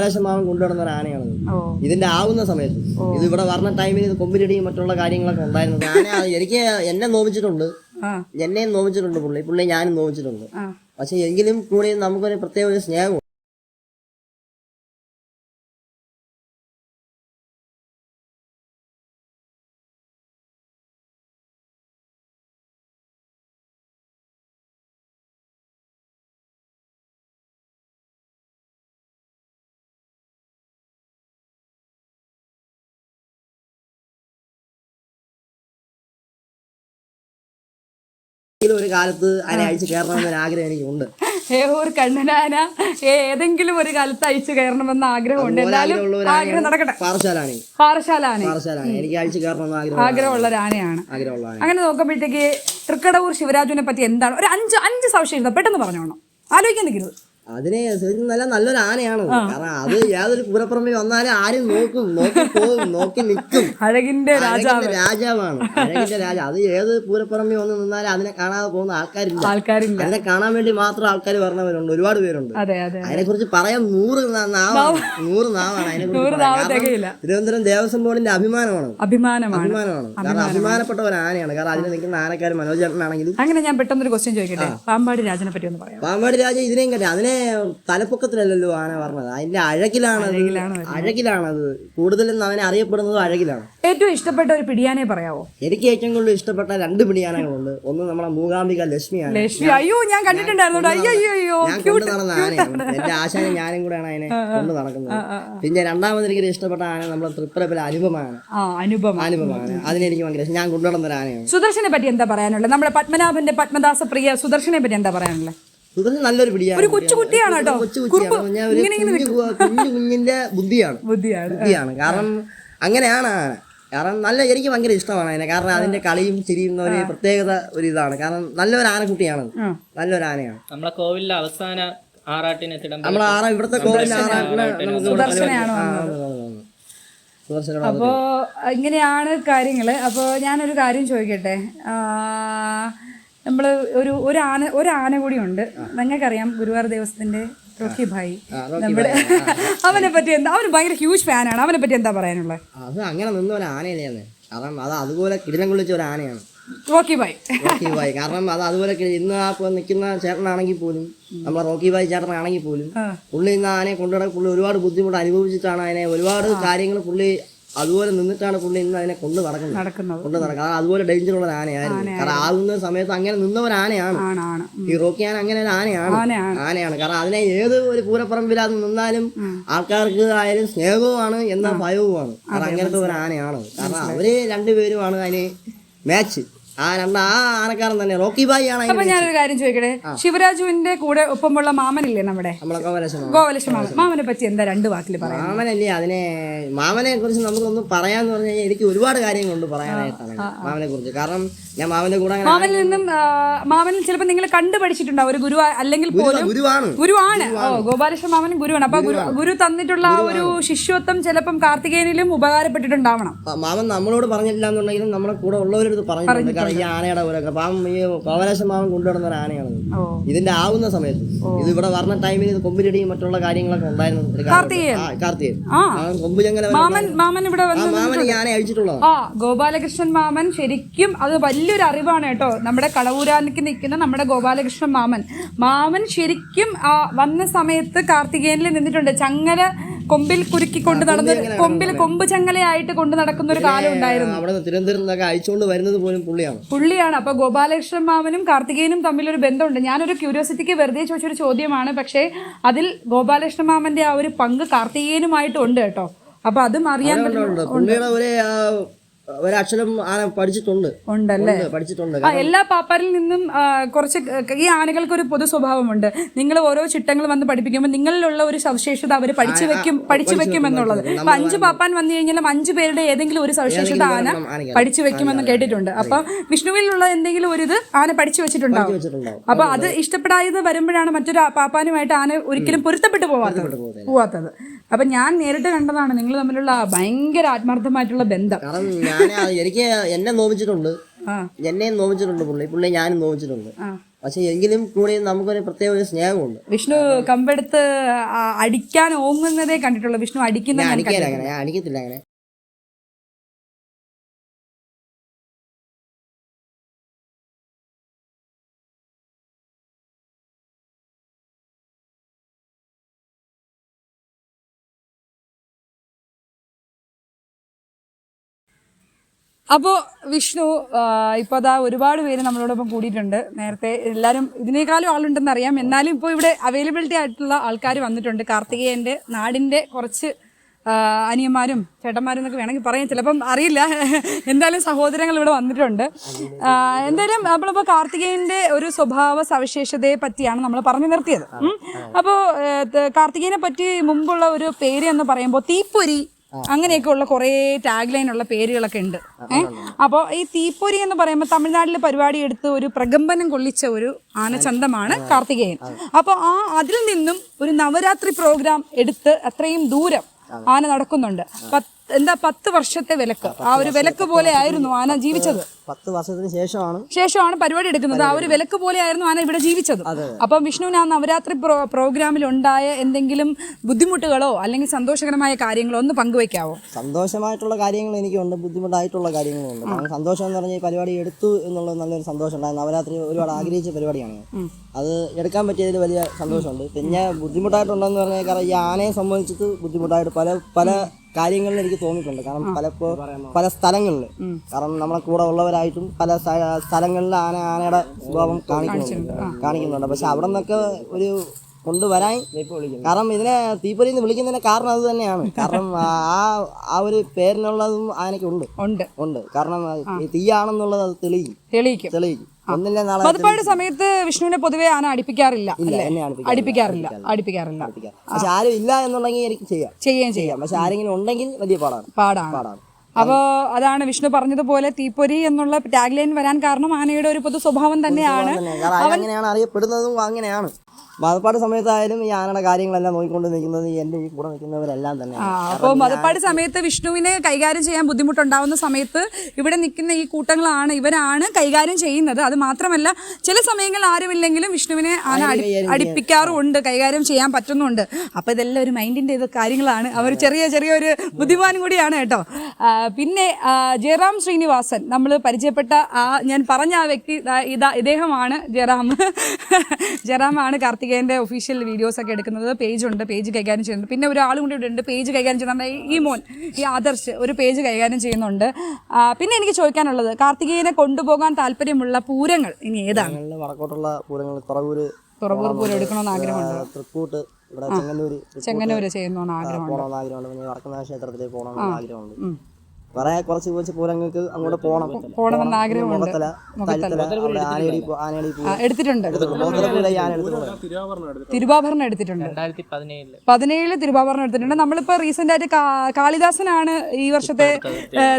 കോവലാശമാവൻ കൊണ്ടുവരുന്ന ഒരു ആനയാണ് ഇതിന്റെ ആവുന്ന സമയത്ത് ഇത് ഇവിടെ വരണ ടൈമിൽ ഇത് കൊമ്പിലിടിയും മറ്റുള്ള കാര്യങ്ങളൊക്കെ ഉണ്ടായിരുന്നു ഞാൻ എനിക്ക് എന്നെ നോമിച്ചിട്ടുണ്ട് എന്നെയും നോമിച്ചിട്ടുണ്ട് പുള്ളി. പുള്ളി ഞാനും നോമിച്ചിട്ടുണ്ട് പക്ഷെ എങ്കിലും കൂടി നമുക്കൊരു പ്രത്യേക ഒരു സ്നേഹം ഒരു കാലത്ത് അതിനെ അഴിച്ചു കയറണമെന്നൊരു ആഗ്രഹം എനിക്കുണ്ട്. ഏ ഒരു കണ്ണനാന ഏതെങ്കിലും ഒരു കാലത്ത് അയച്ചു കയറണമെന്ന് ആഗ്രഹമുണ്ട്. എന്തായാലും ആഗ്രഹം നടക്കട്ടെ. പാറശാലാണ് പാറശാലാണ് പാറശാലാണ് എനിക്ക് അഴിച്ചു കയറണമെന്ന് ആഗ്രഹം ആഗ്രഹമുള്ള ഒരു ആനയാണ് അങ്ങനെ നോക്കുമ്പോഴത്തേക്ക് തൃക്കടവൂർ ശിവരാജുവിനെ പറ്റി എന്താണ്? ഒരു അഞ്ച് അഞ്ച് സവിശേഷത പെട്ടെന്ന് പറഞ്ഞോണം ആലോചിക്കാൻ നിൽക്കരുത്. അതിനെ നല്ല നല്ലൊരു ആനയാണ് കാരണം അത് യാതൊരു പൂരപ്പുറമെ വന്നാലും ആരും നോക്കും നോക്കി പോകും നോക്കി നിൽക്കും. അഴകിന്റെ രാജാവാണ്. അഴകിന്റെ രാജ അത് ഏത് പൂരപ്പുറമെ വന്ന് നിന്നാലും അതിനെ കാണാതെ പോകുന്ന ആൾക്കാരില്ല. ആൾക്കാരില്ല. അതിനെ കാണാൻ വേണ്ടി മാത്രം ആൾക്കാർ പറഞ്ഞവരുണ്ട് ഒരുപാട് പേരുണ്ട്. അതെ അതെ അതിനെ കുറിച്ച് പറയാൻ നൂറ് നാവാണ്. നൂറ് നാവാണ് അതിനെ കുറിച്ച് തിരുവനന്തപുരം ദേവസ്വം ബോർഡിന്റെ അഭിമാനമാണ്. അഭിമാനമാണ്. അഭിമാനമാണ്. കാരണം അഭിമാനപ്പെട്ട ഒരു ആനയാണ്. കാരണം അതിന് നിൽക്കുന്ന ആനക്കാർ മനോജേട്ടനാണെങ്കിലും അങ്ങനെ ഞാൻ പെട്ടെന്ന് ഒരു ക്വസ്റ്റ്യൻ ചോദിക്കട്ടെ പാമ്പാടി രാജനെ പറ്റി ഒന്ന് പറയാം പാമ്പാടി രാജ ഇതിനെയും കണ്ടെ അതിനെ തലപ്പൊക്കത്തിലല്ലല്ലോ ആന പറഞ്ഞത്. അതിന്റെ അഴകിലാണ് അഴകിലാണത്. അഴകിലാണ് അത് കൂടുതലും അവനെ അറിയപ്പെടുന്നത് അഴകിലാണ്. ഏറ്റവും ഇഷ്ടപ്പെട്ട ഒരു പിടിയാനെ പറയാവോ? എനിക്ക് ഏറ്റവും കൂടുതൽ ഇഷ്ടപ്പെട്ട രണ്ട് പിടിയാനകളുണ്ട് ഒന്ന് നമ്മളെ മൂകാംബിക ലക്ഷ്മിയാണ്. ലക്ഷ്മി. അയ്യോ ഞാൻ കണ്ടിട്ടുണ്ടായിരുന്നു. അയ്യോ അയ്യോ അയ്യോ ഞാൻ കൊണ്ടു നടന്ന ആനയാണ്. എന്റെ ആശാനും ഞാനും കൂടെയാണ് അതിനെ കൊണ്ട് നടക്കുന്നത്. പിന്നെ രണ്ടാമത് എനിക്ക് ഇഷ്ടപ്പെട്ട ആന നമ്മുടെ തൃപ്പരപ്പിലെ അനുപമാണ്. അനുപമാണ്. അതിനെനിക്ക് ഭയങ്കര. ഞാൻ കൊണ്ടുനടന്ന ഒരു ആനയാണ് സുദർശനെ പറ്റി എന്താ പറയാനുള്ളത്? നമ്മുടെ പത്മനാഭന്റെ പത്മദാസ പ്രിയ സുദർശനെ പറ്റി എന്താ പറയാനുള്ളത്? നല്ലൊരു പിടിയാണ്. ഒരു കൊച്ചു കുട്ടിയാണ് കേട്ടോ. കൊച്ചു കുച്ചിയാണ് ഞാൻ ഒരു കുഞ്ഞു കുഞ്ഞു കുഞ്ഞിന്റെ ബുദ്ധിയാണ്. ബുദ്ധിയാണ്. ബുദ്ധിയാണ്. കാരണം അങ്ങനെയാണ് ആന കാരണം നല്ല എനിക്ക് ഭയങ്കര ഇഷ്ടമാണ് അതിനെ കാരണം അതിന്റെ കളിയും ചിരിയും ഒരു പ്രത്യേകത ഒരു ഇതാണ്. കാരണം നല്ലൊരു ആനക്കുട്ടിയാണ് നല്ലൊരു ആനയാണ്. നമ്മളെ കോവിലിലെ അവസാന ആറാട്ടിനെ നമ്മൾ ആറാ ഇവിടുത്തെ കോവിൽ ആറാട്ടിനെ അപ്പോൾ ഇങ്ങനെയാണ് കാര്യങ്ങൾ. അപ്പോ ഞാനൊരു കാര്യം ചോദിക്കട്ടെ? നമ്മൾ ഒരു ഒരു ആന ഒരു ആന കൂടി ഉണ്ട് നിങ്ങൾക്കറിയാം ഗുരുവായൂർ ദേവസ്ഥത്തിന്റെ റോക്കി ഭായി. നമ്മുടെ അവനെ പറ്റി എന്താ അവന് ഭയങ്കര ഹ്യൂജ് ഫാനാണ് അവനെ പറ്റി എന്താ പറയാനുള്ളത് അത് അങ്ങനെ നിന്ന ഒരു ആനയല്ലേ കാരണം അത് അതുപോലെ കിടിലം കൊള്ളിച്ച ഒരു ആനയാണ്. റോക്കി ബായ് റോക്കി ബായ് കാരണം അത് അതുപോലെ ഇന്ന് ആ നിൽക്കുന്ന ചേട്ടനാണെങ്കിൽ പോലും നമ്മളെ റോക്കി ബായ് ചേട്ടനാണെങ്കിൽ പോലും. പുള്ളി ഇന്ന് ആനയെ കൊണ്ടുപോയി പുള്ളി ഒരുപാട് ബുദ്ധിമുട്ട് അനുഭവിച്ചിട്ടാണ് അതിനെ ഒരുപാട് കാര്യങ്ങൾ പുള്ളി അതുപോലെ നിന്നിട്ടാണ് പുള്ളി ഇന്ന് അതിനെ കൊണ്ടു നടക്കുന്നത്. നടക്കുന്നത്. കൊണ്ട് നടക്കുക കാരണം അതുപോലെ ഡേഞ്ചർ ഉള്ള ഒരു ആനയായിരുന്നു. കാരണം ആകുന്ന സമയത്ത് അങ്ങനെ നിന്നവരാനയാണ് ആനയാണ്. ഈ റോക്കി ആന അങ്ങനെ ഒരു ആനയാണ്. ആനയാണ്. ആനയാണ്. കാരണം അതിനെ ഏത് ഒരു പൂരപ്പറമ്പിലാന്ന് നിന്നാലും ആൾക്കാർക്ക് ആയാലും സ്നേഹവുമാണ് എന്ന ഭയവുമാണ്. കാരണം അങ്ങനത്തെ ഒരു ആനയാണ്. കാരണം അവർ രണ്ടുപേരുമാണ് അതിന് മാച്ച് ആ രണ്ട് ആ ആനക്കാരൻ തന്നെ. റോക്കി ബായി ആണ് അപ്പൊ ഞാനൊരു കാര്യം ചോദിക്കട്ടെ? ശിവരാജുവിന്റെ കൂടെ ഒപ്പമുള്ള മാമനില്ലേ നമ്മുടെ? നമ്മളെ കോവലശമാണ് ഗോവലക്ഷ മാമൻ. മാമനെ പറ്റി എന്താ രണ്ട് വാക്കിൽ പറയാം മാമനല്ലേ അതിനെ മാമനെ കുറിച്ച് നമുക്കൊന്ന് പറയാന്ന് പറഞ്ഞു കഴിഞ്ഞാൽ എനിക്ക് ഒരുപാട് കാര്യങ്ങളുണ്ട് പറയാനായിട്ടാണ് മാമനെ കുറിച്ച് കാരണം ഞാൻ മാമന്റെ കൂടെ മാമനിൽ നിന്നും മാമനിൽ ചിലപ്പോൾ നിങ്ങൾ കണ്ടു പഠിച്ചിട്ടുണ്ടാവും. ഒരു ഗുരു അല്ലെങ്കിൽ പോലും ഗുരുവാണ്. ഗുരുവാണ്. ഓ ഗോപാലകൃഷ്ണ മാമൻ ഗുരുവാണ്. അപ്പൊ ഗുരു തന്നിട്ടുള്ള ആ ഒരു ശിഷ്യത്വം ചിലപ്പം കാർത്തികേനിലും ഉപകാരപ്പെട്ടിട്ടുണ്ടാവണം. മാമൻ നമ്മളോട് പറഞ്ഞിട്ടില്ല എന്നുണ്ടെങ്കിലും നമ്മളെ കൂടെ ഉള്ളവരോട് പറഞ്ഞിട്ടുണ്ട്. കാരണം ഈ ആനയുടെ പോലെ പാവം ഈ കോവലേശം മാമൻ കൊണ്ടുവരുന്ന ഒരു ആനയാണ് ഇതിന്റെ ആവുന്ന സമയത്ത് ഇത് ഇവിടെ വരുന്ന ടൈമിൽ ഇത് കൊമ്പിലിടിയും മറ്റുള്ള കാര്യങ്ങളൊക്കെ ഉണ്ടായിരുന്നു. കാർത്തികേയൻ. ആ, കാർത്തികേയൻ ആ. ആ കൊമ്പ് ചങ്ങല മാമൻ ഇവിടെ മാമൻ ഈ ആ ഗോപാലകൃഷ്ണൻ മാമൻ ശരിക്കും അത് വലിയൊരു അറിവാണ് കേട്ടോ. നമ്മുടെ കളവൂരാനിക്ക് നിൽക്കുന്ന നമ്മുടെ ഗോപാലകൃഷ്ണൻ മാമൻ. മാമൻ ശരിക്കും വന്ന സമയത്ത് കാർത്തികേയനിൽ നിന്നിട്ടുണ്ട്. ചങ്ങല കൊമ്പിൽ കുരുക്കി കൊണ്ട് നടന്ന കൊമ്പിൽ കൊമ്പ് ചങ്ങലയായിട്ട് കൊണ്ട് നടക്കുന്ന ഒരു കാലം ഉണ്ടായിരുന്നു അവിടെ നിന്ന് തിരുവനന്തപുരം നിന്നൊക്കെ അഴിച്ചുകൊണ്ട് വരുന്നത് പോലും പുള്ളിയാണ്. പുള്ളിയാണ്. അപ്പൊ ഗോപാലകൃഷ്ണൻ മാമനും കാർത്തികേയനും തമ്മിലൊരു ബന്ധമുണ്ട്. ഞാനൊരു ക്യൂരിയോസിറ്റിക്ക് വെറുതെ ചോദിച്ചൊരു ചോദ്യമാണ്. പക്ഷേ അതിൽ ഗോപാലകൃഷ്ണൻ മാമന്റെ ആ ഒരു പങ്ക് കാർത്തികേയനുമായിട്ട് ഉണ്ട് കേട്ടോ. അപ്പൊ അതും അറിയാൻ ഒരക്ഷരം ആന പഠിച്ചിട്ടുണ്ട്. ഉണ്ടല്ലേ? പഠിച്ചിട്ടുണ്ട്. എല്ലാ പാപ്പാരിൽ നിന്നും കുറച്ച് ഈ ആനകൾക്ക് ഒരു പൊതു സ്വഭാവമുണ്ട്. നിങ്ങൾ ഓരോ ചിട്ടങ്ങൾ വന്ന് പഠിപ്പിക്കുമ്പോൾ നിങ്ങളിലുള്ള ഒരു സവിശേഷത അവർ പഠിച്ചു വെക്കും പഠിച്ചു വെക്കും. എന്നുള്ളത് അപ്പൊ അഞ്ച് പാപ്പാൻ വന്നു കഴിഞ്ഞാലും അഞ്ച് പേരുടെ ഏതെങ്കിലും ഒരു സവിശേഷത ആന പഠിച്ചു വെക്കുമെന്ന് കേട്ടിട്ടുണ്ട്. അപ്പൊ വിഷ്ണുവിലുള്ള എന്തെങ്കിലും ഒരു ഇത് ആന പഠിച്ചു വെച്ചിട്ടുണ്ടാവും. അപ്പൊ അത് ഇഷ്ടപ്പെടാതെ വരുമ്പോഴാണ് മറ്റൊരു പാപ്പാനുമായിട്ട് ആന ഒരിക്കലും പൊരുത്തപ്പെട്ടു പോവാത്തത്. പോവാത്തത്. അപ്പൊ ഞാൻ നേരിട്ട് കണ്ടതാണ് നിങ്ങൾ തമ്മിലുള്ള ഭയങ്കര ആത്മാർത്ഥമായിട്ടുള്ള ബന്ധം. കാരണം ഞാൻ എനിക്ക് എന്നെ നോവിച്ചിട്ടുണ്ട്. എന്നെയും നോവിച്ചിട്ടുണ്ട് പുള്ളി. പുള്ളി ഞാനും നോവിച്ചിട്ടുണ്ട്. പക്ഷെ എങ്കിലും കൂടി നമുക്കൊരു പ്രത്യേക ഒരു സ്നേഹമുണ്ട്. വിഷ്ണു കമ്പെടുത്ത് അടിക്കാൻ ഓങ്ങുന്നതേ കണ്ടിട്ടുള്ളൂ. വിഷ്ണു അടിക്കുന്ന ഞാൻ ഞാൻ അങ്ങനെ. ഞാൻ അടിക്കത്തില്ല അങ്ങനെ. അപ്പോൾ വിഷ്ണു ഇപ്പോൾ അതാ ഒരുപാട് പേര് നമ്മളോടൊപ്പം കൂടിയിട്ടുണ്ട്. നേരത്തെ എല്ലാവരും ഇതിനേക്കാളും ആളുണ്ടെന്ന് അറിയാം. എന്നാലും ഇപ്പോൾ ഇവിടെ അവൈലബിലിറ്റി ആയിട്ടുള്ള ആൾക്കാർ വന്നിട്ടുണ്ട്. കാർത്തികേയന്റെ നാടിന്റെ കുറച്ച് അനിയന്മാരും ചേട്ടന്മാരും എന്നൊക്കെ വേണമെങ്കിൽ പറയാം. ചിലപ്പം അറിയില്ല. എന്തായാലും സഹോദരങ്ങൾ ഇവിടെ വന്നിട്ടുണ്ട്. എന്തായാലും നമ്മളിപ്പോൾ കാർത്തികേയന്റെ ഒരു സ്വഭാവ സവിശേഷതയെ പറ്റിയാണ് നമ്മൾ പറഞ്ഞു നിർത്തിയത്. അപ്പോൾ കാർത്തികേയനെ പറ്റി മുമ്പുള്ള ഒരു പേര് എന്ന് പറയുമ്പോൾ തീപ്പൊരി അങ്ങനെയൊക്കെ ഉള്ള കുറേ ടാഗ് ലൈൻ ഉള്ള പേരുകളൊക്കെ ഉണ്ട്. ഏഹ് അപ്പോൾ ഈ തീപ്പൊരി എന്ന് പറയുമ്പോൾ തമിഴ്നാട്ടിൽ പരിപാടി എടുത്ത് ഒരു പ്രകമ്പനം കൊള്ളിച്ച ഒരു ആനച്ചന്തമാണ് കാർത്തികേയൻ. അപ്പോൾ ആ അതിൽ നിന്നും ഒരു നവരാത്രി പ്രോഗ്രാം എടുത്ത് അത്രയും ദൂരം ആന നടക്കുന്നുണ്ട്. എന്താ പത്ത് വർഷത്തെ വിലക്ക്? ആ ഒരു വിലക്ക് പോലെ ആയിരുന്നു ആന ജീവിച്ചത്. പത്ത് വർഷത്തിന് ശേഷമാണ്. ശേഷമാണ് പരിപാടി എടുക്കുന്നത്. ആ ഒരു വിലക്ക് പോലെ ആയിരുന്നു ആന ഇവിടെ ജീവിച്ചത്. അപ്പം വിഷ്ണുവിന് ആ നവരാത്രി പ്രോഗ്രാമിൽ ഉണ്ടായ എന്തെങ്കിലും ബുദ്ധിമുട്ടുകളോ അല്ലെങ്കിൽ സന്തോഷകരമായ കാര്യങ്ങളോ ഒന്ന് പങ്കുവെക്കാവോ സന്തോഷമായിട്ടുള്ള കാര്യങ്ങൾ എനിക്കുണ്ട്. ബുദ്ധിമുട്ടായിട്ടുള്ള കാര്യങ്ങളുണ്ട്. ഉണ്ട് സന്തോഷം എന്ന് പറഞ്ഞാൽ ഈ പരിപാടി എടുത്തു എന്നുള്ളത് നല്ലൊരു സന്തോഷം ഉണ്ടായിരുന്നു നവരാത്രി ഒരുപാട് ആഗ്രഹിച്ച പരിപാടിയാണ്. അത് എടുക്കാൻ പറ്റിയതിൽ വലിയ സന്തോഷമുണ്ട്. പിന്നെ ബുദ്ധിമുട്ടായിട്ടുണ്ടെന്ന് പറഞ്ഞാൽ കാരണം ഈ ആനയെ സംബന്ധിച്ചിട്ട് ബുദ്ധിമുട്ടായിട്ട് പല പല കാര്യങ്ങളിൽ എനിക്ക് തോന്നിയിട്ടുണ്ട്. കാരണം പലപ്പോൾ പല സ്ഥലങ്ങളിൽ. കാരണം നമ്മളെ കൂടെ ഉള്ളവരായിട്ടും പല സ്ഥലങ്ങളിൽ ആന ആനയുടെ സ്വഭാവം കാണിക്കുന്നുണ്ട്. കാണിക്കുന്നുണ്ട്. പക്ഷെ അവിടെ നിന്നൊക്കെ ഒരു കൊണ്ടുവരാൻ കാരണം ഇതിനെ തീപ്പൊരി എന്ന് വിളിക്കുന്നതിന്റെ കാരണം അത് തന്നെയാണ്. കാരണം ആ ആ ഒരു പേരിനുള്ളതും ആനയ്ക്ക് ഉണ്ട്. ഉണ്ട്. കാരണം തീയാണെന്നുള്ളത് അത് തെളിയിക്കും. തെളിയിക്കും. തെളിയിക്കും. ഒന്നില്ല നാളെ പതിപ്പാട് സമയത്ത് വിഷ്ണുവിനെ പൊതുവെ ആന അടിപ്പിക്കാറില്ല ഇല്ല? എന്നെ അടിപ്പിക്കാറില്ല. അടിപ്പിക്കാറില്ല അടുപ്പിക്കാറില്ല. പക്ഷെ ആരും ഇല്ല എന്നുണ്ടെങ്കിൽ എനിക്ക് ചെയ്യാം. ചെയ്യുകയും ചെയ്യാം. ചെയ്യാം. പക്ഷെ ആരെങ്കിലും ഉണ്ടെങ്കിൽ വലിയ പാടാണ്. പാടാണ്. പാടാണ്. അപ്പോൾ അതാണ്. വിഷ്ണു പറഞ്ഞതുപോലെ തീപ്പൊരി എന്നുള്ള ടാഗ് ലൈൻ വരാൻ കാരണം ആനയുടെ ഒരു പൊതു സ്വഭാവം തന്നെയാണ്. തന്നെ. കാരണം അങ്ങനെയാണ് അറിയപ്പെടുന്നതും അങ്ങനെയാണ്. മതപ്പാട് സമയത്തായാലും ഈ ആനയുടെ കാര്യങ്ങളെല്ലാം നോക്കിക്കൊണ്ട് നിൽക്കുന്നത് ഈ എന്റെ ഈ കൂടെ നിൽക്കുന്നവരെല്ലാം തന്നെ അപ്പോൾ മതപ്പാട് സമയത്ത് വിഷ്ണുവിനെ കൈകാര്യം ചെയ്യാൻ ബുദ്ധിമുട്ടുണ്ടാവുന്ന സമയത്ത് ഇവിടെ നിൽക്കുന്ന ഈ കൂട്ടങ്ങളാണ് ഇവരാണ് കൈകാര്യം ചെയ്യുന്നത്. അത് മാത്രമല്ല ചില സമയങ്ങളിൽ ആരുമില്ലെങ്കിലും വിഷ്ണുവിനെ ആന അടിപ്പിക്കാറുമുണ്ട് കൈകാര്യം ചെയ്യാൻ പറ്റുന്നുണ്ട്. അപ്പോൾ ഇതെല്ലാം ഒരു മൈൻഡിന്റെ ഇത് കാര്യങ്ങളാണ്. അവർ ചെറിയ ചെറിയ ഒരു ബുദ്ധിമാനും കൂടിയാണ് കേട്ടോ. പിന്നെ ജയറാം ശ്രീനിവാസൻ നമ്മൾ പരിചയപ്പെട്ട ആ ഞാൻ പറഞ്ഞ ആ വ്യക്തി ഇതാ ഇദ്ദേഹമാണ് ജയറാം. ജയറാമാണ് കാർത്തികേയന്റെ ഒഫീഷ്യൽ വീഡിയോസ് ഒക്കെ എടുക്കുന്നത് പേജ് ഉണ്ട് പേജ് കൈകാര്യം ചെയ്യുന്നുണ്ട്. പിന്നെ ഒരാളും കൂടി ഇവിടെ ഉണ്ട് പേജ് കൈകാര്യം ചെയ്യുന്ന ഈ മോൻ ഈ ആദർശ് ഒരു പേജ് കൈകാര്യം ചെയ്യുന്നുണ്ട്. പിന്നെ എനിക്ക് ചോദിക്കാനുള്ളത് കാർത്തികേയനെ കൊണ്ടുപോകാൻ താല്പര്യമുള്ള പൂരങ്ങൾ ഇനി ഏതാണ്? വടക്കോട്ടുള്ള പൂരങ്ങൾ തുറവൂര് തുറവൂർ പൂരം എടുക്കണമെന്ന് ആഗ്രഹമുണ്ട്? തൃക്കൂട്ട് ഇവിടെ ചെങ്ങന്നൂര് ചെങ്ങന്നൂര് ആഗ്രഹമുണ്ട്? ക്ഷേത്രത്തിലേക്ക് പോകണമെന്ന് ആഗ്രഹമുണ്ട്. കുറെ കുറച്ച് കുറച്ച് പൂരങ്ങൾക്ക് അങ്ങോട്ട് പോകണം പോകണമെന്ന് ആഗ്രഹമുണ്ട്. എടുത്തിട്ടുണ്ട്? തിരുവാഭരണം എടുത്തിട്ടുണ്ട്? പതിനേഴിൽ തിരുവാഭരണം എടുത്തിട്ടുണ്ട്. നമ്മളിപ്പോ റീസെന്റ് ആയിട്ട് കാളിദാസനാണ് ഈ വർഷത്തെ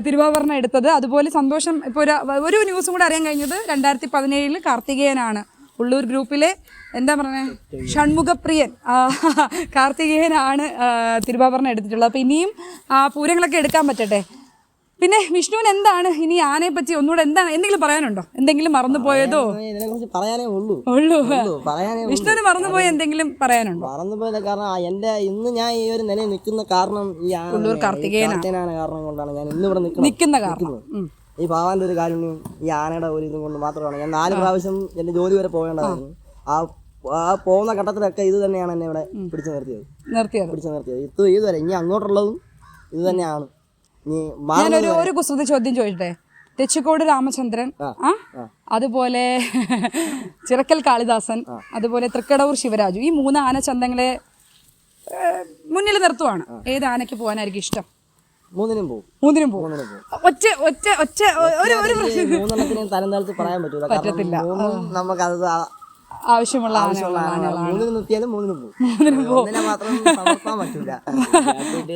തിരുവാഭരണം എടുത്തത്. അതുപോലെ സന്തോഷം ഇപ്പൊ ഒരു ന്യൂസും കൂടെ അറിയാൻ കഴിഞ്ഞത് രണ്ടായിരത്തി പതിനേഴിൽ കാർത്തികേയനാണ്. ഉള്ളൂർ ഗ്രൂപ്പിലെ എന്താ പറയുന്നത് ഷൺമുഖപ്രിയൻ. കാർത്തികേയനാണ് തിരുവാഭരണം എടുത്തിട്ടുള്ളത്. അപ്പോൾ ഇനിയും ആ പൂരങ്ങളൊക്കെ എടുക്കാൻ പറ്റട്ടെ? പിന്നെ വിഷ്ണുവിന് എന്താണ്? ഇനി ആനയെ പറ്റി ഒന്നുകൂടെ എന്താണ്? എന്തെങ്കിലും പറയാനുണ്ടോ? എന്തെങ്കിലും മറന്നുപോയതോ ഇതിനെ കുറിച്ച് പറയാനേ ഉള്ളൂ. ഉള്ളൂ. പറയാനേ വിഷ്ണുവിന് മറന്നുപോയ എന്തെങ്കിലും പറയാനുണ്ടോ? മറന്നുപോയത് കാരണം എന്റെ ഇന്ന് ഞാൻ ഈ ഒരു നിലയിൽ നിൽക്കുന്ന കാരണം ഈ ഉള്ളൂർ കാർത്തികേയനാണ്. കാരണം കൊണ്ടാണ് ഞാൻ ഇന്ന് ഇവിടെ നിൽക്കുന്നത്. നിൽക്കുന്ന കാരണം. ഈ ഭാവാന്റെ ഒരു കാരുണ്യം ഈ ആനയുടെ ഒരു ഇതും കൊണ്ട് മാത്രമാണ്. ഞാൻ നാല് പ്രാവശ്യം എന്റെ ജോലി വരെ പോകേണ്ടതായിരുന്നു. ആ. ആ പോകുന്ന ഘട്ടത്തിലൊക്കെ ഇത് തന്നെയാണ് എന്നെ ഇവിടെ പിടിച്ചു നിർത്തിയത്. നിർത്തിയത്. പിടിച്ചു നിർത്തിയത്. ഇത് ഇതുവരെ ഇനി അങ്ങോട്ടുള്ളതും ഇത് തന്നെയാണ്. ഞാനൊരു ഒരു കുസൃതി ചോദ്യം ചോദിച്ചേ തെച്ചിക്കോട് രാമചന്ദ്രൻ ആ അതുപോലെ ചിറക്കൽ കാളിദാസൻ അതുപോലെ തൃക്കടവൂർ ശിവരാജു. ഈ മൂന്ന് ആനച്ചന്തങ്ങളെ മുന്നിൽ നിർത്തുവാണ്. ഏത് ആനയ്ക്ക് പോകാനായിരിക്കും ഇഷ്ടം? മൂന്നിനും പോകും മൂന്നിനും പോകും ഒറ്റ ഒറ്റ ഒറ്റ ഒരു ഒരു മൂന്നെണ്ണത്തിനെയും തരം താഴ്ത്തി പറയാൻ പറ്റൂല. പറ്റത്തില്ല. നമുക്കത് ആ- ആവശ്യമുള്ള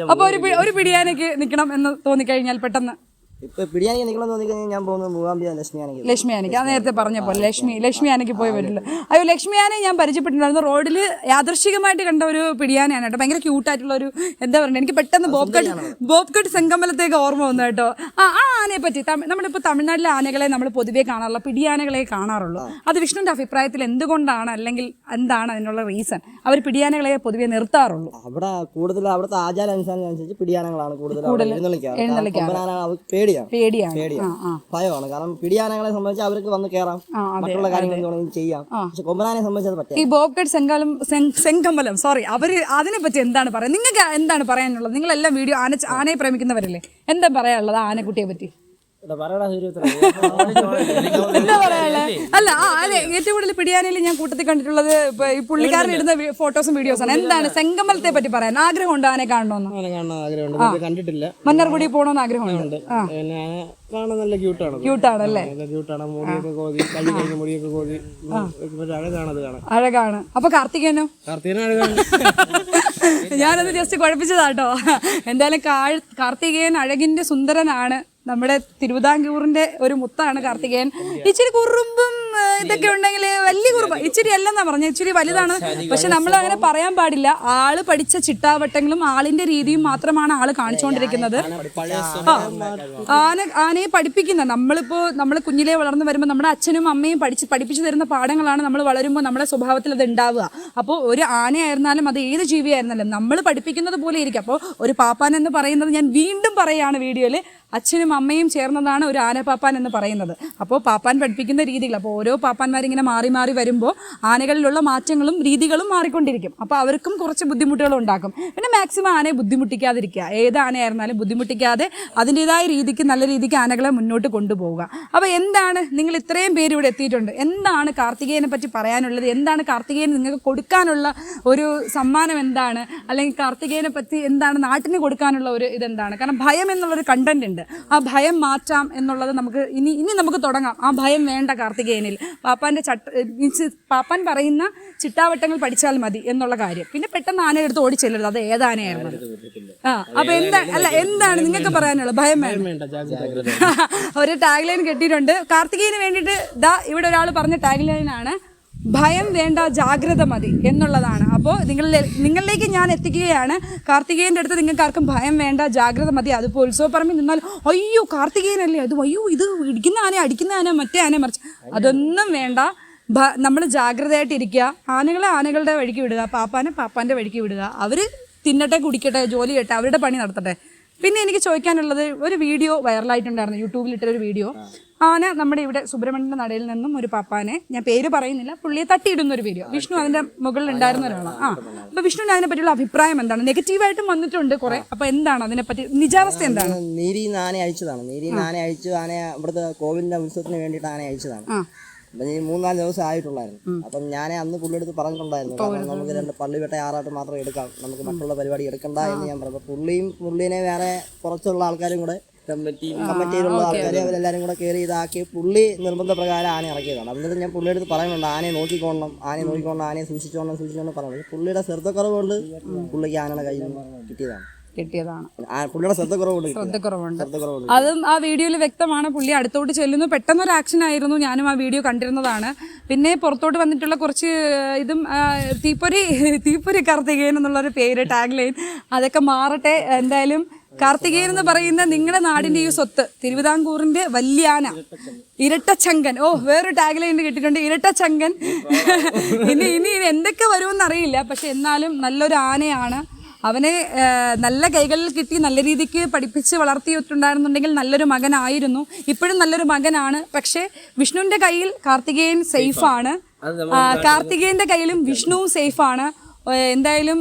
അപ്പൊ ഒരു പിടിയാനൊക്കെ ഒരു നിൽക്കണം എന്ന് തോന്നിക്കഴിഞ്ഞാൽ പെട്ടെന്ന് ഇപ്പൊ പിടിയാനിക്ക് നിൽക്കണം തോന്നി കഴിഞ്ഞാൽ ഞാൻ പോകുന്നത് മൂവാമ്പിയ ലക്ഷ്മിയാണെങ്കിൽ ലക്ഷ്മി ആനയ്ക്ക് ആ നേരത്തെ പറഞ്ഞ പോലെ ലക്ഷ്മി ലക്ഷ്മി ആനയ്ക്ക് പോയി പറ്റില്ല. അയ്യോ ലക്ഷ്മി ആനയെ ഞാൻ പരിചയപ്പെട്ടിട്ടുണ്ടായിരുന്നു. റോഡിൽ യാദൃശികമായിട്ട് കണ്ട ഒരു പിടിയാനയാണ് കേട്ടോ. ഭയങ്കര ക്യൂട്ടായിട്ടുള്ള ഒരു എന്താ പറയുക എനിക്ക് പെട്ടെന്ന് ബോബ്കട്ട് ബോബ്കട്ട് സംഗമലത്തേക്ക് ഓർമ്മ വന്നു കേട്ടോ. ആ ആ ആനയെ പറ്റി നമ്മളിപ്പോ നമ്മളിപ്പോൾ തമിഴ്നാട്ടിലെ ആനകളെ നമ്മൾ പൊതുവേ കാണാറുള്ള പിടിയാനകളെ കാണാറുള്ളൂ. അത് വിഷ്ണുവിന്റെ അഭിപ്രായത്തിൽ എന്തുകൊണ്ടാണ് അല്ലെങ്കിൽ എന്താണ് അതിനുള്ള റീസൺ? അവർ പിടിയാനകളെ പൊതുവെ നിർത്താറുള്ളൂ. അവിടെ കൂടുതൽ അവിടുത്തെ ആചാര അനുസരിച്ച് പിടിയാനങ്ങളാണ് കൂടുതൽ എഴുന്നള്ളിക്കാറ്. പേടിയാണ്. പേടിയാണ്. ഭയമാണ്. കാരണം പിടിയാനകളെ സംബന്ധിച്ച് അവർക്ക് വന്ന് കയറാം അതെ, മറ്റുള്ള കാര്യങ്ങൾ ചെയ്യാം. പക്ഷെ കൊമ്പനാനെ സംബന്ധിച്ച് അത് പറ്റില്ല. ഈ ബോബ് കട്ട് സെങ്കാലം സെങ്- സെങ്കമ്പലം സോറി അവർ അതിനെ പറ്റി എന്താണ് പറയുന്നത് നിങ്ങൾക്ക് എന്താണ് പറയാനുള്ളത്? നിങ്ങളെല്ലാം വീഡിയോ ആന ആനയെ പ്രേമിക്കുന്നവരല്ലേ? എന്താ പറയാനുള്ളത് ആനക്കുട്ടിയെ പറ്റി അല്ല ആ അതെ ഏറ്റവും കൂടുതൽ പിടിയാനയിൽ ഞാൻ കൂട്ടത്തിൽ കണ്ടിട്ടുള്ളത് ഈ പുള്ളിക്കാരൻ ഇടുന്ന ഫോട്ടോസും വീഡിയോസും ആണ് എന്താണ് സെങ്കമ്പലത്തെ പറ്റി പറയാൻ? ആഗ്രഹമുണ്ട് ആനെ കാണണമെന്ന് ആന പക്ഷെ കണ്ടിട്ടില്ല. മന്നർകുടി പോകണമെന്ന് ആഗ്രഹമുണ്ട്. കാണാൻ നല്ല ക്യൂട്ടാണ് ക്യൂട്ടാണല്ലേ നല്ല ക്യൂട്ടാണ് മുടിയൊക്കെ കോതി കൈ കഴിഞ്ഞ മുടിയൊക്കെ കോതി അഴകാണത് കാണാൻ. അഴകാണ്. അപ്പൊ കാർത്തികേനോ കാർത്തികന അഴകാണ്. ഞാനത് ജസ്റ്റ് കുഴപ്പിച്ചതാട്ടോ. എന്തായാലും കാഴ് കാർത്തികേയൻ അഴകിന്റെ സുന്ദരനാണ്. നമ്മുടെ തിരുവിതാംകൂറിന്റെ ഒരു മുത്താണ് കാർത്തികേയൻ. ഇച്ചിരി കുറുമ്പും ഇതൊക്കെ ഉണ്ടെങ്കിൽ വലിയ കുറുമ്പ്. ഇച്ചിരി അല്ലെന്നാ പറഞ്ഞ ഇച്ചിരി വലുതാണ്. പക്ഷെ നമ്മൾ അങ്ങനെ പറയാൻ പാടില്ല. ആൾ പഠിച്ച ചിട്ടാവട്ടങ്ങളും ആളിന്റെ രീതിയും മാത്രമാണ് ആൾ കാണിച്ചുകൊണ്ടിരിക്കുന്നത്. ആന ആനയെ പഠിപ്പിക്കുന്ന നമ്മളിപ്പോ നമ്മൾ കുഞ്ഞിലെ വളർന്നു വരുമ്പോൾ നമ്മുടെ അച്ഛനും അമ്മയും പഠിച്ച് പഠിപ്പിച്ചു തരുന്ന പാഠങ്ങളാണ് നമ്മൾ വളരുമ്പോൾ നമ്മുടെ സ്വഭാവത്തിൽ അത് ഉണ്ടാവുക. അപ്പോൾ ഒരു ആനയായിരുന്നാലും അത് ഏത് ജീവിയായിരുന്നാലും നമ്മൾ പഠിപ്പിക്കുന്നത് പോലെ ഇരിക്കും. അപ്പോൾ ഒരു പാപ്പാൻ എന്ന് പറയുന്നത് ഞാൻ വീണ്ടും പറയുകയാണ് വീഡിയോയിൽ അച്ഛനും അമ്മയും ചേർന്നതാണ് ഒരു ആനപ്പാപ്പാൻ എന്ന് പറയുന്നത്. അപ്പോൾ പാപ്പാൻ പഠിപ്പിക്കുന്ന രീതികൾ അപ്പോൾ ഓരോ പാപ്പാന്മാരിങ്ങനെ മാറി മാറി വരുമ്പോൾ ആനകളിലുള്ള മാറ്റങ്ങളും രീതികളും മാറിക്കൊണ്ടിരിക്കും. അപ്പോൾ അവർക്കും കുറച്ച് ബുദ്ധിമുട്ടുകൾ ഉണ്ടാക്കും. പിന്നെ മാക്സിമം ആനയെ ബുദ്ധിമുട്ടിക്കാതിരിക്കുക. ഏത് ആനയായിരുന്നാലും ബുദ്ധിമുട്ടിക്കാതെ അതിന്റെതായ രീതിക്ക് നല്ല രീതിക്ക് ആനകളെ മുന്നോട്ട് കൊണ്ടുപോവുക. അപ്പോൾ എന്താണ് നിങ്ങൾ ഇത്രയും പേര് ഇവിടെ എത്തിയിട്ടുണ്ട്? എന്താണ് കാർത്തികേയനെ പറ്റി പറയാനുള്ളത്? എന്താണ് കാർത്തികേയൻ നിങ്ങൾക്ക് കൊടുക്കാനുള്ള ഒരു സമ്മാനം എന്താണ്? അല്ലെങ്കിൽ കാർത്തികേയനെ പറ്റി എന്താണ് നാട്ടിന് കൊടുക്കാനുള്ള ഒരു ഇതെന്താണ്? കാരണം ഭയം എന്നുള്ളൊരു കണ്ടന്റ് ഉണ്ട്. ആ ഭയം മാറ്റാം എന്നുള്ളത് നമുക്ക് ഇനി ഇനി നമുക്ക് തുടങ്ങാം. ആ ഭയം വേണ്ട കാർത്തികേയനിൽ. പാപ്പാന്റെ ചട്ട മീൻസ് പാപ്പാൻ പറയുന്ന ചിട്ടാവട്ടങ്ങൾ പഠിച്ചാൽ മതി എന്നുള്ള കാര്യം. പിന്നെ പെട്ടെന്ന് ആനയുടെ ഓടി ചെല്ലരുത് അത് ഏതാനയായിരുന്നു ആ അപ്പൊ എന്താ അല്ല എന്താണ് നിങ്ങൾക്ക് പറയാനുള്ളത്? ഭയം വേണ്ട. ഒരു ടാഗ് ലൈൻ കെട്ടിയിട്ടുണ്ട്. കാർത്തികേയന് വേണ്ടിയിട്ട് ദാ ഇവിടെ ഒരാൾ പറഞ്ഞ ടാഗ് ലൈനാണ് ഭയം വേണ്ട ജാഗ്രത മതി എന്നുള്ളതാണ്. അപ്പോൾ നിങ്ങളിലെ നിങ്ങളിലേക്ക് ഞാൻ എത്തിക്കുകയാണ്. കാർത്തികേയന്റെ അടുത്ത് നിങ്ങൾക്ക് ആർക്കും ഭയം വേണ്ട ജാഗ്രത മതി. അതിപ്പോൾ ഉത്സവപ്പറമ്പിൽ നിന്നാൽ അയ്യോ കാർത്തികേയനല്ലേ? അത് അയ്യോ ഇത് ഇടിക്കുന്ന ആന അടിക്കുന്ന ആന മറ്റേ ആന മറിച്ച്. അതൊന്നും വേണ്ട. നമ്മൾ ജാഗ്രതയായിട്ടിരിക്കുക ആനകളെ ആനകളുടെ വഴിക്ക് വിടുക പാപ്പാനെ പാപ്പാന്റെ വഴിക്ക് വിടുക. അവർ തിന്നട്ടെ കുടിക്കട്ടെ ജോലി ചെയ്യട്ടെ അവരുടെ പണി നടത്തട്ടെ. പിന്നെ എനിക്ക് ചോദിക്കാനുള്ളത് ഒരു വീഡിയോ വൈറലായിട്ടുണ്ടായിരുന്നു യൂട്യൂബിൽ ഇട്ടൊരു വീഡിയോ. ആന നമ്മുടെ ഇവിടെ സുബ്രഹ്മണ്യന്റെ നടയിൽ നിന്നും ഒരു പാപ്പാനെ ഞാൻ പേര് പറയുന്നില്ല പുള്ളിയെ തട്ടിയിടുന്ന ഒരു വീഡിയോ വിഷ്ണു അതിന്റെ മുകളിൽ ഉണ്ടായിരുന്ന ഒരാളാണ്. ആ അപ്പൊ വിഷ്ണുവിന് അതിനെ പറ്റിയുള്ള അഭിപ്രായം എന്താണ്? നെഗറ്റീവായിട്ടും വന്നിട്ടുണ്ട് കുറെ. അപ്പൊ എന്താണ് അതിനെ പറ്റി നിജാവസ്ഥ എന്താണ്? നീരി നാനെ അയച്ചതാണ്. നീരി നാനെ അയച്ചു ആന ഇവിടുത്തെ കോവിലിന്റെ ഉത്സവത്തിന് വേണ്ടിയിട്ട് ആന അയച്ചതാണ്. ഈ മൂന്നാൽ ദിവസം ആയിട്ടുള്ളായിരുന്നു. അപ്പം ഞാൻ അന്ന് പുള്ളിയെടുത്ത് പറഞ്ഞിട്ടുണ്ടായിരുന്നു. കാരണം നമുക്ക് രണ്ട് പള്ളിവെട്ട ആറാട്ട് മാത്രം എടുക്കാം. നമുക്ക് മറ്റുള്ള പരിപാടി എടുക്കണ്ട എന്ന് ഞാൻ പറഞ്ഞു. അപ്പൊ പുള്ളിയും പുള്ളിനെ വേറെ കുറച്ചുള്ള ആൾക്കാരും കൂടെ കമ്മിറ്റിയിലുള്ള ആൾക്കാർ അവരെല്ലാരും കൂടെ കയറി ഇതാക്കി. പുള്ളി നിർബന്ധ പ്രകാരം ആന ഇറക്കിയതാണ്. എന്നിട്ട് ഞാൻ പുള്ളിയെടുത്ത് പറയുന്നുണ്ട് ആനയെ നോക്കിക്കോണം ആനയെ നോക്കിക്കോണം ആനയെ സൂക്ഷിച്ചോണം സൂക്ഷിച്ചോണം പറഞ്ഞു പുള്ളിയുടെ ശ്രദ്ധക്കുറവുകൊണ്ട് പുള്ളിക്ക് ആനയുടെ കയ്യിൽ നിന്ന് കിട്ടിയതാണ്. കിട്ടിയതാണ്. പുള്ളിയുടെ. ശ്രദ്ധക്കുറവുണ്ട്. ശ്രദ്ധക്കുറവുണ്ട് അതും ആ വീഡിയോയിൽ വ്യക്തമാണ്. പുള്ളി അടുത്തോട്ട് ചെല്ലുന്നു. പെട്ടെന്നൊരു ആക്ഷൻ ആയിരുന്നു. ഞാനും ആ വീഡിയോ കണ്ടിരുന്നതാണ്. പിന്നെ പുറത്തോട്ട് വന്നിട്ടുള്ള കുറച്ച് ഇതും തീപ്പൊരി തീപ്പൊരി കാർത്തികേയൻ എന്നുള്ളൊരു പേര് ടാഗ് ലൈൻ അതൊക്കെ മാറട്ടെ. എന്തായാലും കാർത്തികേയൻ എന്ന് പറയുന്ന നിങ്ങളുടെ നാടിന്റെ ഈ സ്വത്ത് തിരുവിതാംകൂറിന്റെ വല്യാന ഇരട്ടച്ചങ്കൻ. ഓ വേറൊരു ടാഗ് ലൈൻ കിട്ടിയിട്ടുണ്ട്. ഇരട്ടച്ചങ്കൻ. ഇനി ഇനി ഇനി എന്തൊക്കെ വരുമെന്ന് അറിയില്ല. പക്ഷെ എന്നാലും നല്ലൊരു ആനയാണ്. അവനെ നല്ല കൈകളിൽ കിട്ടി നല്ല രീതിക്ക് പഠിപ്പിച്ച് വളർത്തിയിട്ടുണ്ടായിരുന്നുണ്ടെങ്കിൽ നല്ലൊരു മകനായിരുന്നു. ഇപ്പോഴും നല്ലൊരു മകനാണ്. പക്ഷേ വിഷ്ണുവിന്റെ കയ്യിൽ കാർത്തികേയൻ സേഫാണ്. കാർത്തികേയന്റെ കയ്യിലും വിഷ്ണുവും സേഫാണ്. എന്തായാലും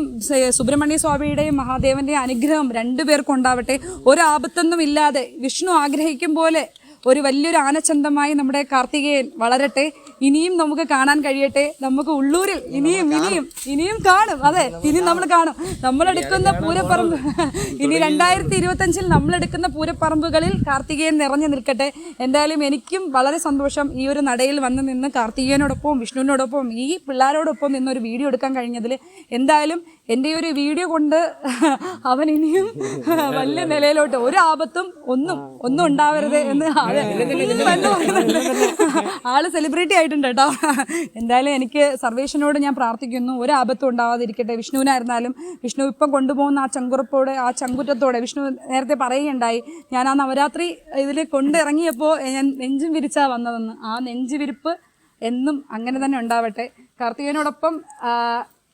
സുബ്രഹ്മണ്യ സ്വാമിയുടെയും മഹാദേവന്റെയും അനുഗ്രഹം രണ്ടുപേർക്കും ഉണ്ടാവട്ടെ ഒരു ആപത്തൊന്നും ഇല്ലാതെ വിഷ്ണു ആഗ്രഹിക്കും പോലെ ഒരു വലിയൊരു ആനച്ചന്തമായി നമ്മുടെ കാർത്തികേയൻ വളരട്ടെ. ഇനിയും നമുക്ക് കാണാൻ കഴിയട്ടെ. നമുക്ക് ഉള്ളൂരിൽ ഇനിയും ഇനിയും ഇനിയും കാണും. അതെ ഇനി നമ്മൾ കാണും. നമ്മളെടുക്കുന്ന പൂരപ്പറമ്പ് ഇനി രണ്ടായിരത്തി ഇരുപത്തഞ്ചിൽ നമ്മളെടുക്കുന്ന പൂരപ്പറമ്പുകളിൽ കാർത്തികേയൻ നിറഞ്ഞു നിൽക്കട്ടെ. എന്തായാലും എനിക്കും വളരെ സന്തോഷം ഈ ഒരു നടയിൽ വന്ന് നിന്ന് കാർത്തികേയനോടൊപ്പം വിഷ്ണുവിനോടൊപ്പം ഈ പിള്ളേരോടൊപ്പം ഒരു വീഡിയോ എടുക്കാൻ കഴിഞ്ഞതിൽ എന്തായാലും എന്റെ ഒരു വീഡിയോ കൊണ്ട് അവൻ ഇനിയും വലിയ നിലയിലോട്ട് ഒരു ആപത്തും ഒന്നും ഒന്നും ഉണ്ടാവരുത് എന്ന്. ആൾ സെലിബ്രിറ്റി ആയിട്ടുണ്ട് കേട്ടോ. എന്തായാലും എനിക്ക് സർവേഷനോട് ഞാൻ പ്രാർത്ഥിക്കുന്നു. ഒരു ആപത്തും ഉണ്ടാവാതിരിക്കട്ടെ. വിഷ്ണുവിനായിരുന്നാലും വിഷ്ണു ഇപ്പം കൊണ്ടുപോകുന്ന ആ ചങ്കുറപ്പോടെ ആ ചങ്കുറ്റത്തോടെ വിഷ്ണു നേരത്തെ പറയുകയുണ്ടായി. ഞാൻ ആ നവരാത്രി ഇതിൽ കൊണ്ടിറങ്ങിയപ്പോൾ ഞാൻ നെഞ്ചും വിരിച്ചാ വന്നതെന്ന്. ആ നെഞ്ചു വിരിപ്പ് എന്നും അങ്ങനെ തന്നെ ഉണ്ടാവട്ടെ. കാർത്തികനോടൊപ്പം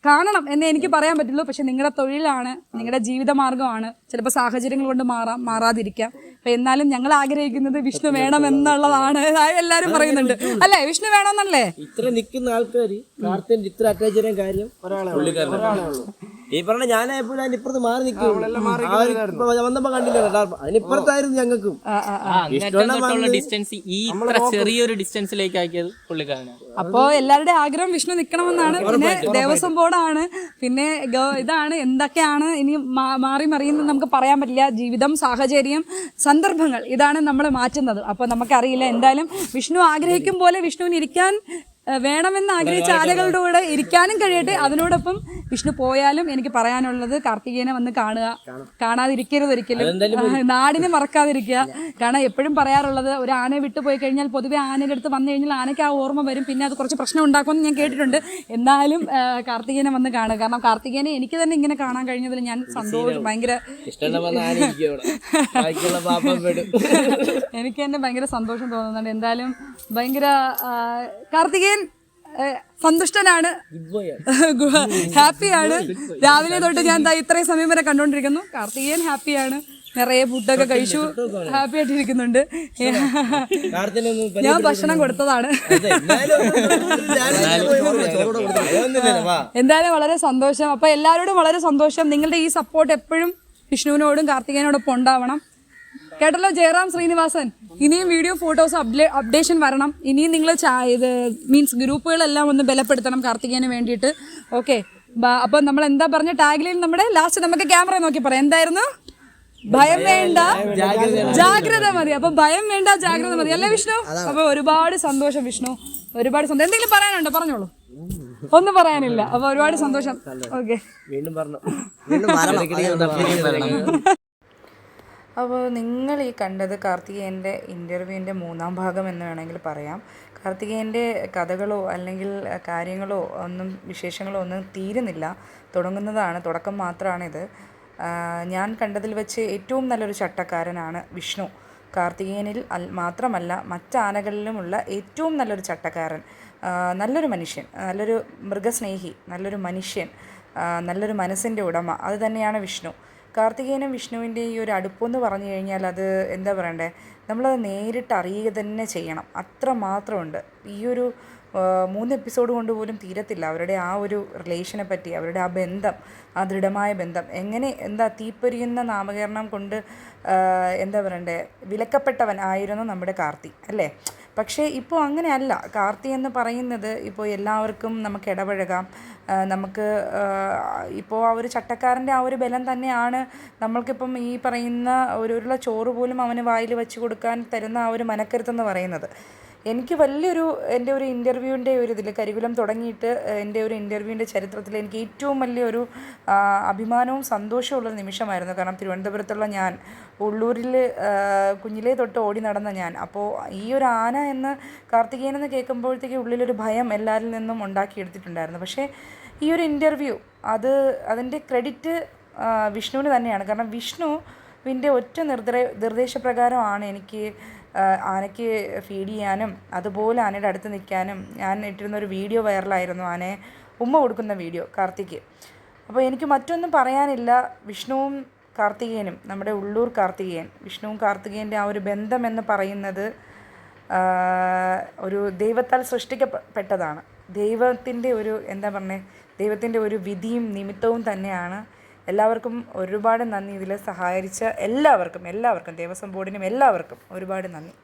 കാണണം എന്ന് എനിക്ക് പറയാൻ പറ്റുള്ളൂ. പക്ഷെ നിങ്ങളുടെ തൊഴിലാണ് നിങ്ങളുടെ ജീവിതമാർഗമാണ് ചിലപ്പോൾ സാഹചര്യങ്ങൾ കൊണ്ട് മാറാം മാറാതിരിക്കാം. അപ്പൊ എന്നാലും ഞങ്ങൾ ആഗ്രഹിക്കുന്നത് വിഷ്ണു വേണം എന്നുള്ളതാണ്. എല്ലാരും പറയുന്നുണ്ട്. അല്ലേ? വിഷ്ണു വേണമെന്നല്ലേ? ഇത്ര നിൽക്കുന്ന ആൾക്കാർ ഇത്ര അറ്റാച്ച് ചെയ്യാൻ കാര്യം ഒരാളെ ഉള്ളൂ. ഒരാളെ ഉള്ളൂ. ഈ പറഞ്ഞ ഞാനായപ്പോഴും അതിന് ഇപ്പുറത്ത് മാറി നിൽക്കും. വന്നപ്പോ കണ്ടില്ല. അതിനിപ്പുറത്തായിരുന്നു ഞങ്ങൾക്കും. ഡിസ്റ്റൻസ് ഈ ഇത്ര ചെറിയൊരു ഡിസ്റ്റൻസിലേക്ക് ആക്കിയത് പുള്ളിക്കാരനാണ്. അപ്പോ എല്ലാവരുടെ ആഗ്രഹം വിഷ്ണു നിൽക്കണമെന്നാണ്. പിന്നെ ദേവസ്വം ബോർഡാണ്. പിന്നെ ഇതാണ് എന്തൊക്കെയാണ് ഇനി മാറി മറിയുന്നത് നമുക്ക് പറയാൻ പറ്റില്ല. ജീവിതം സാഹചര്യം സന്ദർഭങ്ങൾ ഇതാണ് നമ്മൾ മാറ്റുന്നത്. അപ്പോൾ നമുക്കറിയില്ല എന്തായാലും വിഷ്ണു ആഗ്രഹിക്കും പോലെ വിഷ്ണുവിന് ഇരിക്കാൻ വേണമെന്ന് ആഗ്രഹിച്ച ആളുകളുടെ കൂടെ ഇരിക്കാനും കഴിയട്ടെ. അതിനോടൊപ്പം വിഷ്ണു പോയാലും എനിക്ക് പറയാനുള്ളത് കാർത്തികേനെ വന്ന് കാണുക. കാണാതിരിക്കരുത് ഒരിക്കലും. നാടിനെ മറക്കാതിരിക്കുക. കാരണം എപ്പോഴും പറയാറുള്ളത് ഒരു ആനയെ വിട്ടു പോയി കഴിഞ്ഞാൽ പൊതുവെ ആനയുടെ അടുത്ത് വന്നു കഴിഞ്ഞാൽ ആനയ്ക്ക് ആ ഓർമ്മ വരും. പിന്നെ അത് കുറച്ച് പ്രശ്നം ഉണ്ടാക്കുമെന്ന് ഞാൻ കേട്ടിട്ടുണ്ട്. എന്നാലും കാർത്തികേനെ കാർത്തികേയനെ വന്ന് കാണുക. കാരണം കാർത്തികേനെ എനിക്ക് തന്നെ ഇങ്ങനെ കാണാൻ കഴിഞ്ഞതിൽ ഞാൻ സന്തോഷം ഭയങ്കര എനിക്ക് തന്നെ ഭയങ്കര സന്തോഷം തോന്നുന്നുണ്ട്. എന്തായാലും ഭയങ്കര കാർത്തികേൻ കാർത്തികേയൻ സന്തുഷ്ടനാണ്. ഹാപ്പിയാണ്. രാവിലെ തൊട്ട് ഞാൻ ഇത്രയും സമയം വരെ കണ്ടുകൊണ്ടിരിക്കുന്നു കാർത്തികേയൻ ഹാപ്പിയാണ്. നിറയെ ഫുഡൊക്കെ കഴിച്ചു. ഹാപ്പി ആയിട്ടിരിക്കുന്നുണ്ട്. ഞാൻ ഭക്ഷണം കൊടുത്തതാണ്. എന്തായാലും വളരെ സന്തോഷം. അപ്പൊ എല്ലാവരോടും വളരെ സന്തോഷം. നിങ്ങളുടെ ഈ സപ്പോർട്ട് എപ്പോഴും വിഷ്ണുവിനോടും കാർത്തികേയനോടൊപ്പം ഉണ്ടാവണം. കേട്ടല്ലോ ജയറാം ശ്രീനിവാസൻ. ഇനിയും വീഡിയോ ഫോട്ടോസ് അപ്ഡേഷൻ വരണം. ഇനിയും നിങ്ങൾ ഇത് മീൻസ് ഗ്രൂപ്പുകളെല്ലാം ഒന്ന് ബലപ്പെടുത്തണം കാർത്തികേയന് വേണ്ടിയിട്ട്. ഓക്കെ അപ്പൊ നമ്മൾ എന്താ പറഞ്ഞ ടാഗ്ലൈൻ നമ്മുടെ ലാസ്റ്റ് നമുക്ക് ക്യാമറ നോക്കി പറയാം. എന്തായിരുന്നു? ഭയം വേണ്ട ജാഗ്രത മതി. അപ്പൊ ഭയം വേണ്ട ജാഗ്രത മതി. അല്ലേ വിഷ്ണു? അപ്പൊ ഒരുപാട് സന്തോഷം വിഷ്ണു. ഒരുപാട് സന്തോഷം എന്തെങ്കിലും പറയാനുണ്ടോ? പറഞ്ഞോളൂ. ഒന്നും പറയാനില്ല. അപ്പൊ ഒരുപാട് സന്തോഷം. ഓക്കെ വീണ്ടും പറഞ്ഞു. അപ്പോൾ നിങ്ങൾ ഈ കണ്ടത് കാർത്തികേയന്റെ ഇന്റർവ്യൂവിന്റെ മൂന്നാം ഭാഗം എന്ന് വേണമെങ്കിൽ പറയാം. കാർത്തികേയന്റെ കഥകളോ അല്ലെങ്കിൽ കാര്യങ്ങളോ ഒന്നും വിശേഷങ്ങളോ ഒന്നും തീരുന്നില്ല. തുടങ്ങുന്നതാണ് തുടക്കം മാത്രമാണിത് ഞാൻ കണ്ടതിൽ വെച്ച് ഏറ്റവും നല്ലൊരു ചട്ടക്കാരനാണ് വിഷ്ണു. കാർത്തികേയനിൽ മാത്രമല്ല മറ്റാനകളിലുമുള്ള ഏറ്റവും നല്ലൊരു ചട്ടക്കാരൻ. നല്ലൊരു മനുഷ്യൻ നല്ലൊരു മൃഗസ്നേഹി നല്ലൊരു മനുഷ്യൻ നല്ലൊരു മനസ്സിന്റെ ഉടമ. അത് തന്നെയാണ് വിഷ്ണു. കാർത്തികേയനും വിഷ്ണുവിന്റെ ഈ ഒരു അടുപ്പെന്ന് പറഞ്ഞു കഴിഞ്ഞാൽ അത് എന്താ പറയണ്ടേ? നമ്മളത് നേരിട്ട് അറിയുക തന്നെ ചെയ്യണം. അത്ര മാത്രമുണ്ട്. ഈ ഒരു മൂന്ന് എപ്പിസോഡ് കൊണ്ട് പോലും തീരത്തില്ല. അവരുടെ ആ ഒരു റിലേഷനെ പറ്റി അവരുടെ ആ ബന്ധം ആ ദൃഢമായ ബന്ധം. എങ്ങനെ എന്താ തീപ്പൊരിയുന്ന നാമകരണം കൊണ്ട് എന്താ പറയണ്ടേ? വിലക്കപ്പെട്ടവൻ ആയിരുന്നു നമ്മുടെ കാർത്തി അല്ലേ? പക്ഷേ ഇപ്പോൾ അങ്ങനെയല്ല. കാർത്തി എന്ന് പറയുന്നത് ഇപ്പോൾ എല്ലാവർക്കും നമുക്ക് ഇടപഴകാം. നമുക്ക് ഇപ്പോൾ ആ ഒരു ചട്ടക്കാരന്റെ ആ ഒരു ബലം തന്നെയാണ് നമ്മൾക്കിപ്പം ഈ പറയുന്ന ഒരു ചോറ് പോലും അവന് വായിൽ വെച്ച് കൊടുക്കാൻ തരുന്ന ആ ഒരു മനക്കരുത്തെന്ന് പറയുന്നത്. എനിക്ക് വലിയൊരു എന്റെ ഒരു ഇന്റർവ്യൂവിന്റെ ഒരു ഇതിൽ കരികുലം തുടങ്ങിയിട്ട് എന്റെ ഒരു ഇന്റർവ്യൂവിന്റെ ചരിത്രത്തിൽ എനിക്ക് ഏറ്റവും വലിയൊരു അഭിമാനവും സന്തോഷമുള്ള നിമിഷമായിരുന്നു. കാരണം തിരുവനന്തപുരത്തുള്ള ഞാൻ ഉള്ളൂരിൽ കുഞ്ഞിലേ തൊട്ട് ഓടി നടന്ന ഞാൻ. അപ്പോൾ ഈ ഒരു ആന എന്ന് കാർത്തികേയൻ എന്ന് കേൾക്കുമ്പോഴത്തേക്ക് ഉള്ളിലൊരു ഭയം എല്ലാവരിൽ നിന്നും ഉണ്ടാക്കിയെടുത്തിട്ടുണ്ടായിരുന്നു. പക്ഷേ ഈ ഒരു ഇന്റർവ്യൂ അത് അതിന്റെ ക്രെഡിറ്റ് വിഷ്ണുവിന് തന്നെയാണ്. കാരണം വിഷ്ണുവിന്റെ ഒറ്റ നിർദ്ദ നിർദ്ദേശപ്രകാരമാണ് എനിക്ക് ആനയ്ക്ക് ഫീഡ് ചെയ്യാനും അതുപോലെ ആനയുടെ അടുത്ത് നിൽക്കാനും ഞാൻ ഇട്ടിരുന്ന ഒരു വീഡിയോ വൈറലായിരുന്നു ആനയെ ഉമ്മ കൊടുക്കുന്ന വീഡിയോ കാർത്തിക്. അപ്പോൾ എനിക്ക് മറ്റൊന്നും പറയാനില്ല. വിഷ്ണുവും കാർത്തികേയനും നമ്മുടെ ഉള്ളൂർ കാർത്തികേയൻ വിഷ്ണുവും കാർത്തികേയന്റെ ആ ഒരു ബന്ധം എന്ന് പറയുന്നത് ഒരു ദൈവത്താൽ സൃഷ്ടിക്കപ്പെട്ടതാണ്. ദൈവത്തിന്റെ ഒരു എന്താ പറഞ്ഞത് ദൈവത്തിന്റെ ഒരു വിധിയും നിമിത്തവും തന്നെയാണ് എല്ലാവർക്കും ഒരുപാട് നന്ദി. ഇതിൽ സഹായിച്ച എല്ലാവർക്കും എല്ലാവർക്കും ദേവസ്വം ബോർഡിനും എല്ലാവർക്കും ഒരുപാട് നന്ദി.